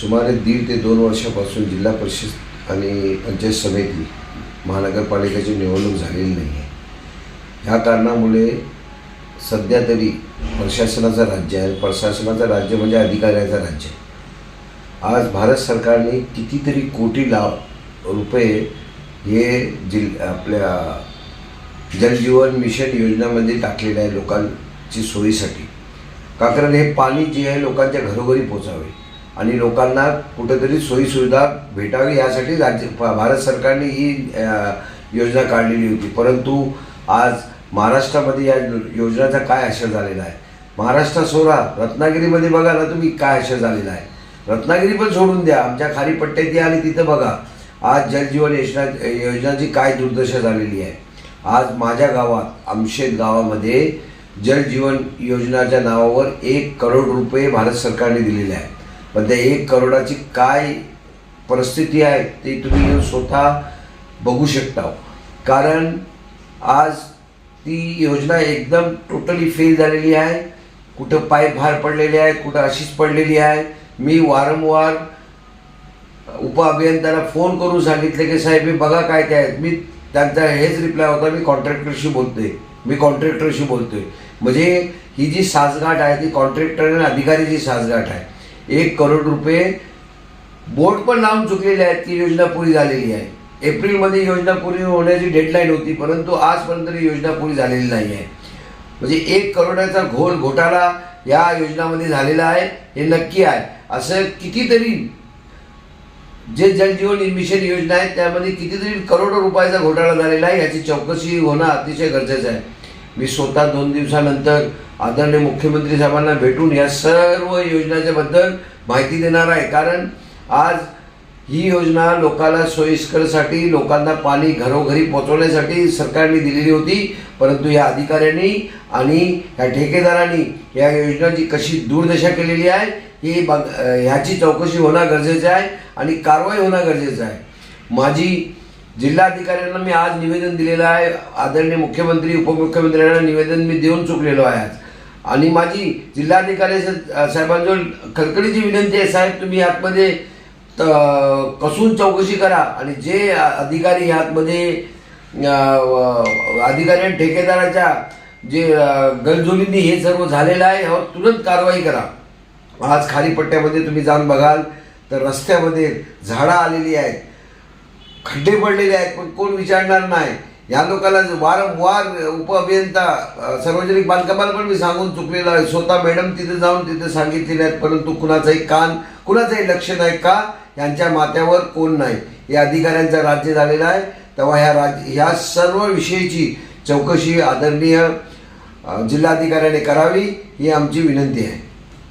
सुमारे दीड ते दोन वर्षापासून जिल्हा परिषद आणि पंचायत समिती महानगरपालिकेची निवडणूक झालेली नाही आहे ह्या कारणामुळे सध्या तरी प्रशासनाचं राज्य आहे. प्रशासनाचं राज्य म्हणजे अधिकाऱ्याचं राज्य आज भारत सरकारने कितीतरी कोटी लाभ रुपये हे जिल आपल्या जलजीवन मिशन योजनामध्ये टाकलेलं आहे लोकांची सोयीसाठी. का कारण हे पाणी जे आहे लोकांच्या घरोघरी पोचावे. आणि लोकांना कुठेतरी सोयीसुविधा भेटावी यासाठी राज्य भारत सरकारने ही योजना काढलेली होती. परंतु आज महाराष्ट्रामध्ये या योजनाचा काय आशय झालेला आहे? महाराष्ट्र सोडा रत्नागिरीमध्ये बघा ना तुम्ही काय आशय झालेला आहे. रत्नागिरी पण सोडून द्या आमच्या खाली पट्ट्यात या आणि तिथं बघा. आज जलजीवन योजना योजनाची काय दुर्दशा झालेली आहे? आज माझ्या गावात आमशेत गावामध्ये जलजीवन योजनाच्या नावावर एक करोड रुपये भारत सरकारने दिलेले आहे पण त्या एक करोडाची काय परिस्थिती आहे ते तुम्ही येऊन स्वतः बघू शकता. कारण आज ती योजना एकदम टोटली फेल झालेली आहे. कुठं पाईप बाहेर पडलेले आहे कुठं अशीच पडलेली आहे. मी वारंवार उपअभियंत्याला फोन करून सांगितले की साहेब मी बघा काय काय आहेत. मी त्यांचा हेच रिप्लाय होता मी कॉन्ट्रॅक्टरशी बोलतोय. मी कॉन्ट्रॅक्टरशी बोलतोय. म्हणजे ही जी साजगाठ आहे ती कॉन्ट्रॅक्टर आणि अधिकारीची साजगाठ आहे एक करोड रुपये. बोर्ड पण लावून चुकलेले आहेत ती योजना पुरी झालेली आहे. एप्रिलमध्ये योजना पुरी होण्याची डेडलाईन होती परंतु आजपर्यंत ही योजना पुरी झालेली नाही आहे. म्हणजे एक करोडाचा घोल घोटाळा या योजनामध्ये झालेला आहे हे नक्की आहे. असं कितीतरी जे जलजीवन मिशन योजना आहे त्यामध्ये कितीतरी करोडो रुपयाचा घोटाळा झालेला आहे याची चौकशी होणं अतिशय गरजेचं आहे. मी स्वतः दोन दिवसानंतर आदरणीय मुख्यमंत्री साहेबांना भेटून या सर्व योजनाच्याबद्दल माहिती देणार आहे. कारण आज ही योजना लोकांना सोयीस्करसाठी लोकांना पाणी घरोघरी पोचवण्यासाठी सरकारने दिलेली होती. परंतु या अधिकाऱ्यांनी आणि या ठेकेदारांनी या योजनाची कशी दुर्दशा केलेली आहे ही बघ ह्याची चौकशी होणं गरजेचं आहे आणि कारवाई होणं गरजेचं आहे. माझी जिल्हाधिकाऱ्यांना मी आज निवेदन दिलेलं आहे. आदरणीय मुख्यमंत्री उपमुख्यमंत्र्यांना निवेदन मी देऊन चुकलेलो आहे आज. आणि माझी जिल्हाधिकारी साहेबांजवळ खडकडीची विनंती आहे साहेब तुम्ही आतमध्ये त- कसून चौकशी करा. आणि जे अधिकारी आतमध्ये अधिकारी आणि ठेकेदाराच्या जे गलजोलींनी हे सर्व झालेलं आहे यावर तुरंत कारवाई करा. आज खाली पट्ट्यामध्ये तुम्ही जाऊन बघाल तर रस्त्यामध्ये झाडं आलेली आहेत. खड्डे पडलेले आहेत पण कोण विचारणार नाही. या लोकांना वारंवार उपअभियंता अभियंता सार्वजनिक बांधकामाला पण मी सांगून चुकलेलो आहे. स्वतः मॅडम तिथे जाऊन तिथे सांगितलेले आहेत परंतु कुणाचाही कान कुणाचंही लक्ष नाही का? यांच्या माथ्यावर कोण नाही. या अधिकाऱ्यांचं राज्य झालेलं आहे. तेव्हा ह्या राज्य ह्या सर्व विषयीची चौकशी आदरणीय जिल्हाधिकाऱ्याने करावी ही आमची विनंती आहे.